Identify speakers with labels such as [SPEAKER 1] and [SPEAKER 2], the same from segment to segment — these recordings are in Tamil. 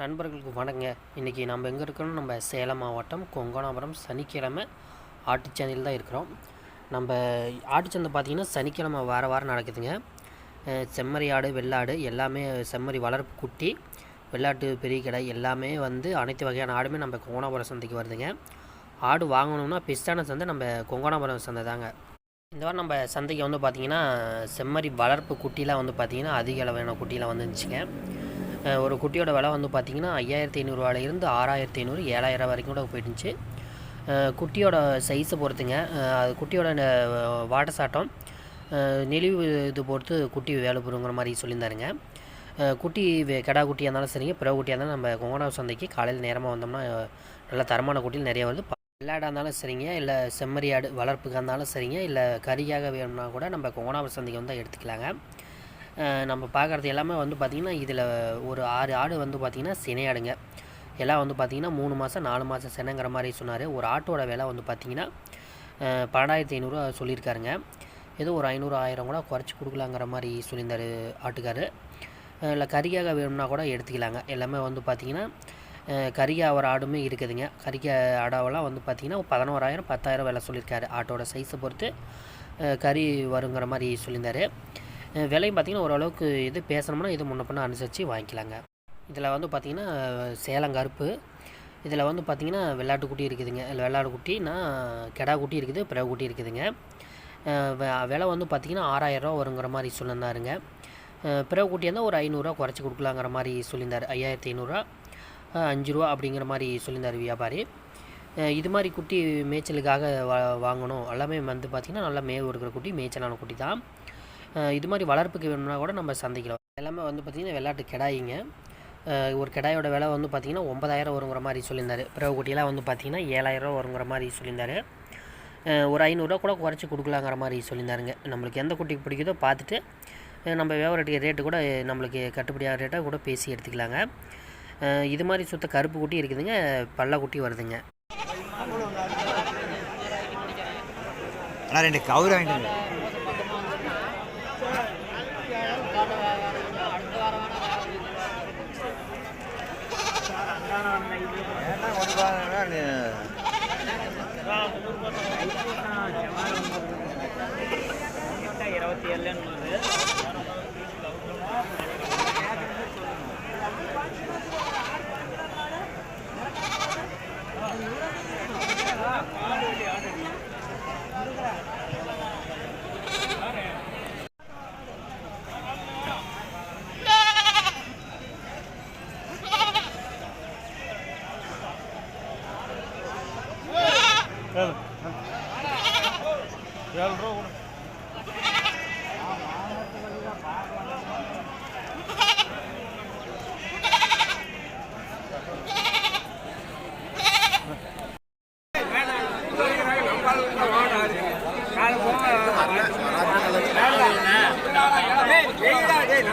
[SPEAKER 1] நண்பர்களுக்கு வணங்க இன்றைக்கி நம்ம எங்கே இருக்கிறோம் நம்ம சேலம் மாவட்டம் கொங்கனாபுரம் சனிக்கிழமை ஆட்டுச்சந்தையில் தான் இருக்கிறோம். நம்ம ஆட்டுச்சந்தை பார்த்திங்கன்னா சனிக்கிழமை வார வாரம் நடக்குதுங்க. செம்மறி ஆடு வெள்ளாடு எல்லாமே செம்மறி வளர்ப்பு குட்டி வெள்ளாட்டு பெரிய கடை எல்லாமே வந்து அனைத்து வகையான ஆடுமே நம்ம கொங்கனாபுரம் சந்தைக்கு வருதுங்க. ஆடு வாங்கணும்னா பெஸ்ட்டான சந்தை நம்ம கொங்கனாபுரம் சந்தை தாங்க. இந்த வாரம் நம்ம சந்தைக்கு வந்து பார்த்திங்கன்னா செம்மறி வளர்ப்பு குட்டிலாம் வந்து பார்த்திங்கன்னா அதிக அளவான குட்டிலாம் வந்துருந்துச்சுங்க ஒரு குட்டியோட விலை வந்து பார்த்திங்கன்னா ஐயாயிரத்தி ஐநூறுரூவாலேருந்து ஆறாயிரத்தி ஐநூறு ஏழாயிரம் வரைக்கும் கூட போயிட்டுச்சு குட்டியோட சைஸை பொறுத்துங்க. அது குட்டியோட வாட்டர் சாட்டம். நெளிவு இது பொறுத்து குட்டி வேலை புரிங்கிற மாதிரி சொல்லியிருந்தாருங்க. குட்டி வே- கிடா குட்டியாக இருந்தாலும் சரிங்க பிற குட்டியாக இருந்தாலும் நம்ம கொங்கனா சந்தைக்கு காலையில் நேரமாக வந்தோம்னா நல்ல தரமான குட்டியில் நிறைய வருது. ப- வெள்ளாடாக இருந்தாலும் சரிங்க இல்லை செம்மறி ஆடு வளர்ப்புக்காக இருந்தாலும் சரிங்க இல்லை கறியாக வேணும்னா கூட நம்ம கொங்கனாபுரம் சந்தைக்கு வந்து எடுத்துக்கலாங்க. நம்ம பார்க்குறது எல்லாமே வந்து பார்த்திங்கன்னா இதில் ஒரு ஆறு ஆடு வந்து பார்த்திங்கன்னா சினையாடுங்க. எல்லாம் வந்து பார்த்திங்கன்னா மூணு மாதம் நாலு மாதம் சினைங்கிற மாதிரி சொன்னார். ஒரு ஆட்டோட விலை வந்து பார்த்திங்கன்னா பன்னெண்டாயிரத்தி ஐநூறுரூவா சொல்லியிருக்காருங்க. ஏதோ ஒரு ஐநூறு ஆயிரம் கூட குறைச்சி கொடுக்கலாங்கிற மாதிரி சொல்லியிருந்தார் ஆட்டுக்காரு. இல்லை கறிக்காக வேணும்னா கூட எடுத்துக்கலாங்க. எல்லாமே வந்து பார்த்திங்கன்னா அஹ் ஒரு ஆடுமே இருக்குதுங்க. கறிக்கா ஆடாவெல்லாம் வந்து பார்த்திங்கன்னா பதினோராயிரம் பத்தாயிரம் விலை சொல்லியிருக்காரு. ஆட்டோட சைஸை பொறுத்து கறி வருங்கிற மாதிரி சொல்லியிருந்தார். விலையும் பார்த்திங்கன்னா ஓரளவுக்கு இது பேசணும்னா இது முன்ன பின்ன அனுசரித்து வாங்கிக்கலாங்க. இதில் வந்து பார்த்திங்கன்னா சேலம் கருப்பு. இதில் வந்து பார்த்திங்கன்னா வெள்ளாட்டு குட்டி இருக்குதுங்க. இல்லை வெள்ளாடு குட்டினா கெடா குட்டி இருக்குது பிறகு குட்டி இருக்குதுங்க. விலை வந்து பார்த்திங்கன்னா ஆறாயிரரூவா வருங்கிற மாதிரி சொல்லியிருந்தாருங்க. பிறகு குட்டி இருந்தால் ஒரு ஐநூறுரூவா குறைச்சி கொடுக்கலாங்கிற மாதிரி சொல்லியிருந்தார். ஐயாயிரத்தி ஐநூறுரூவா அஞ்சு ரூபா அப்படிங்கிற மாதிரி சொல்லியிருந்தார் வியாபாரி. இது மாதிரி குட்டி மேய்ச்சலுக்காக வா வாங்கணும். எல்லாமே வந்து பார்த்திங்கன்னா நல்லா மேவு இருக்கிற குட்டி மேய்ச்சலான குட்டி தான். இது மாதிரி வளர்ப்புக்கு வேணும்னா கூட நம்ம சந்தைக்கலாம். எல்லாமே வந்து பார்த்திங்கன்னா விளையாட்டு கிடாயிங்க. ஒரு கிடாயோட விலை வந்து பார்த்திங்கன்னா ஒன்பதாயிரம் வருங்கிற மாதிரி சொல்லியிருந்தார். பிறகு குட்டியெல்லாம் வந்து பார்த்திங்கன்னா ஏழாயிரம் வருங்கிற மாதிரி சொல்லியிருந்தார். ஒரு ஐநூறுரூவா கூட குறைச்சி கொடுக்கலாங்கிற மாதிரி சொல்லியிருந்தாருங்க. நம்மளுக்கு எந்த குட்டி பிடிக்குதோ பார்த்துட்டு நம்ம வியாபாரத்துக்கு ரேட்டு கூட நம்மளுக்கு கட்டுப்படியாக ரேட்டாக கூட பேசி எடுத்துக்கலாங்க. இது மாதிரி சுத்த கருப்பு குட்டி இருக்குதுங்க. பல்ல குட்டி வருதுங்க.
[SPEAKER 2] அண்ணா ரெண்டு கவுர் இருபத்தி வாரம்னா நீ-
[SPEAKER 3] இருபத்தி ஏழு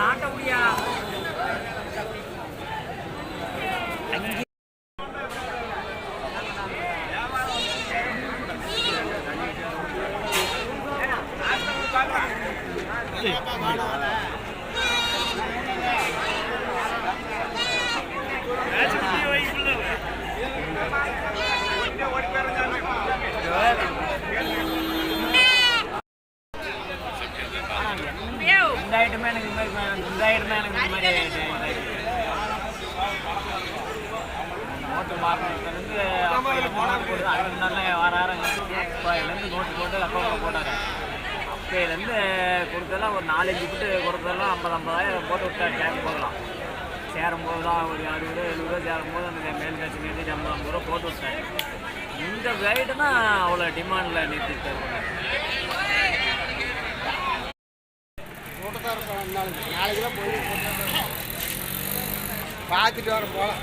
[SPEAKER 3] ஆட்ட முடியா இந்த ஐட்டமே எனக்கு இந்த மாதிரி வேணும். இந்த ஐட்டமே எனக்கு இந்த மாதிரி நோட்டு மாறினதுலேருந்து அப்போலேருந்து போட்டு அறுபது நாளில் வார வாரம் நோட்டு போட்டு அப்பா போட்டாங்க அப்போலேருந்து கொடுத்ததெல்லாம் ஒரு நாலஞ்சு போட்டு கொடுத்ததெல்லாம் ஐம்பது ஐம்பதாயிரம் போட்டு விட்டா டேங்க் போடலாம். சேரும்போது தான் ஒரு அறுபது எழுபது சேரும்போது அந்த மேல் காட்சி நிறுத்தி ஐம்பது ஐம்பது ரூபா போட்டு விட்டேன். இந்த கைடு தான் அவ்வளோ டிமாண்டில் நிறுத்திட்டு
[SPEAKER 2] போய் பார்த்துட்டு வர போகலாம்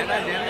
[SPEAKER 4] ಎಲ್ಲ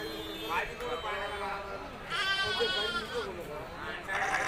[SPEAKER 4] ai que to go to the bathroom. I'm going to go to the